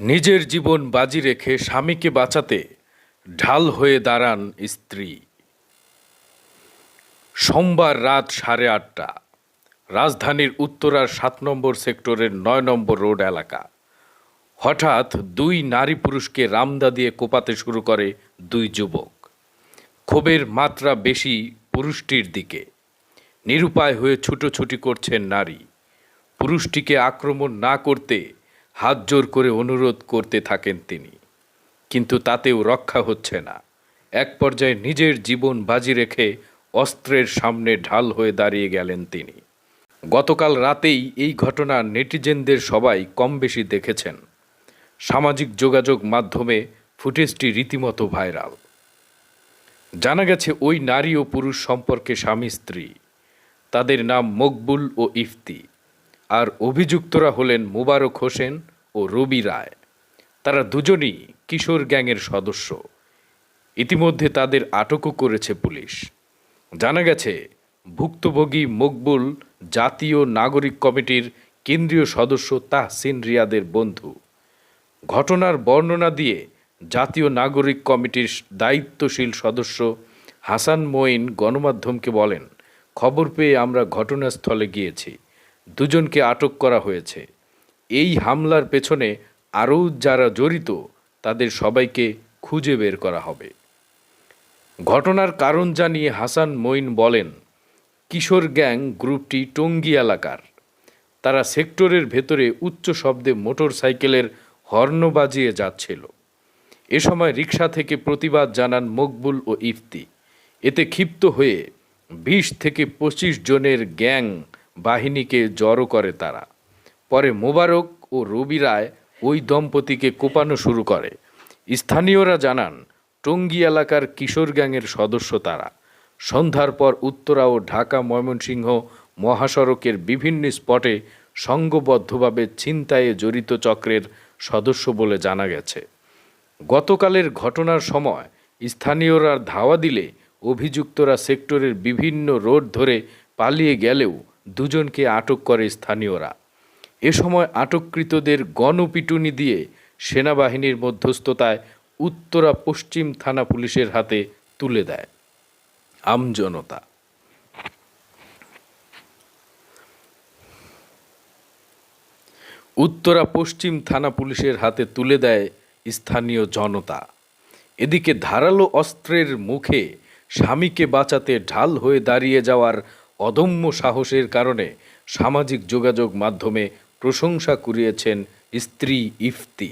নিজের জীবন বাজি রেখে স্বামীকে বাঁচাতে ঢাল হয়ে দাঁড়ান স্ত্রী। সোমবার রাত সাড়ে আটটা, রাজধানীর উত্তরার সাত নম্বর সেক্টরের নয় নম্বর রোড এলাকা। হঠাৎ দুই নারী পুরুষকে রামদা দিয়ে কোপাতে শুরু করে দুই যুবক। ক্ষোভের মাত্রা বেশি পুরুষটির দিকে। নিরুপায় হয়ে ছুটোছুটি করছেন নারী। পুরুষটিকে আক্রমণ না করতে হাত জোর করে অনুরোধ করতে থাকেন তিনি। কিন্তু তাতেও রক্ষা হচ্ছে না। এক পর্যায়ে নিজের জীবন বাজি রেখে অস্ত্রের সামনে ঢাল হয়ে দাঁড়িয়ে গেলেন তিনি। গতকাল রাতেই এই ঘটনা নেটিজেনদের সবাই কম বেশি দেখেছেন। সামাজিক যোগাযোগ মাধ্যমে ফুটেজটি রীতিমতো ভাইরাল। জানা গেছে, ওই নারী ও পুরুষ সম্পর্কে স্বামী স্ত্রী। তাদের নাম মকবুল ও ইফতি। আর অভিযুক্তরা হলেন মুবারক হোসেন ও রবি রায়। তারা দুজনই কিশোর গ্যাংয়ের সদস্য। ইতিমধ্যে তাদের আটকও করেছে পুলিশ। জানা গেছে, ভুক্তভোগী মকবুল জাতীয় নাগরিক কমিটির কেন্দ্রীয় সদস্য তাহসিন রিয়াদের বন্ধু। ঘটনার বর্ণনা দিয়ে জাতীয় নাগরিক কমিটির দায়িত্বশীল সদস্য হাসান মঈন গণমাধ্যমকে বলেন, খবর পেয়ে আমরা ঘটনাস্থলে গিয়েছি। দুজনকে আটক করা হয়েছে। এই হামলার পেছনে আরও যারা জড়িত, তাদের সবাইকে খুঁজে বের করা হবে। ঘটনার কারণ জানিয়ে হাসান মঈন বলেন, কিশোর গ্যাং গ্রুপটি টঙ্গী এলাকার। তারা সেক্টরের ভেতরে উচ্চ শব্দে মোটর সাইকেলের হর্ন বাজিয়ে যাচ্ছিল। এ সময় রিক্সা থেকে প্রতিবাদ জানান মকবুল ও ইফতি। এতে ক্ষিপ্ত হয়ে বিশ থেকে পঁচিশ জনের গ্যাং বাহিনীকে জড়ো করে তারা। পরে মোবারক ও রবি রায় ওই দম্পতিকে কোপানো শুরু করে। স্থানীয়রা জানান, টঙ্গী এলাকার কিশোর গ্যাংয়ের সদস্য তারা। সন্ধ্যার পর উত্তরা ও ঢাকা ময়মনসিংহ মহাসড়কের বিভিন্ন স্পটে সংঘবদ্ধভাবে ছিনতাইয়ে জড়িত চক্রের সদস্য বলে জানা গেছে। গতকালের ঘটনার সময় স্থানীয়রা ধাওয়া দিলে অভিযুক্তরা সেক্টরের বিভিন্ন রোড ধরে পালিয়ে গেলেও দুজনকে আটক করে স্থানীয়রা। এ সময় আটককৃতদের গণপিটুনি দিয়ে সেনাবাহিনীর মধ্যস্থতায় উত্তরা পশ্চিম থানা পুলিশের হাতে তুলে দেয়। আমজনতা উত্তরা পশ্চিম থানা পুলিশের হাতে তুলে দেয় স্থানীয় জনতা। এদিকে ধারালো অস্ত্রের মুখে স্বামীকে বাঁচাতে ঢাল হয়ে দাঁড়িয়ে যাওয়ার অদম্য সাহসের কারণে সামাজিক যোগাযোগ মাধ্যমে প্রশংসা কুড়িয়েছেন স্ত্রী ইফতি।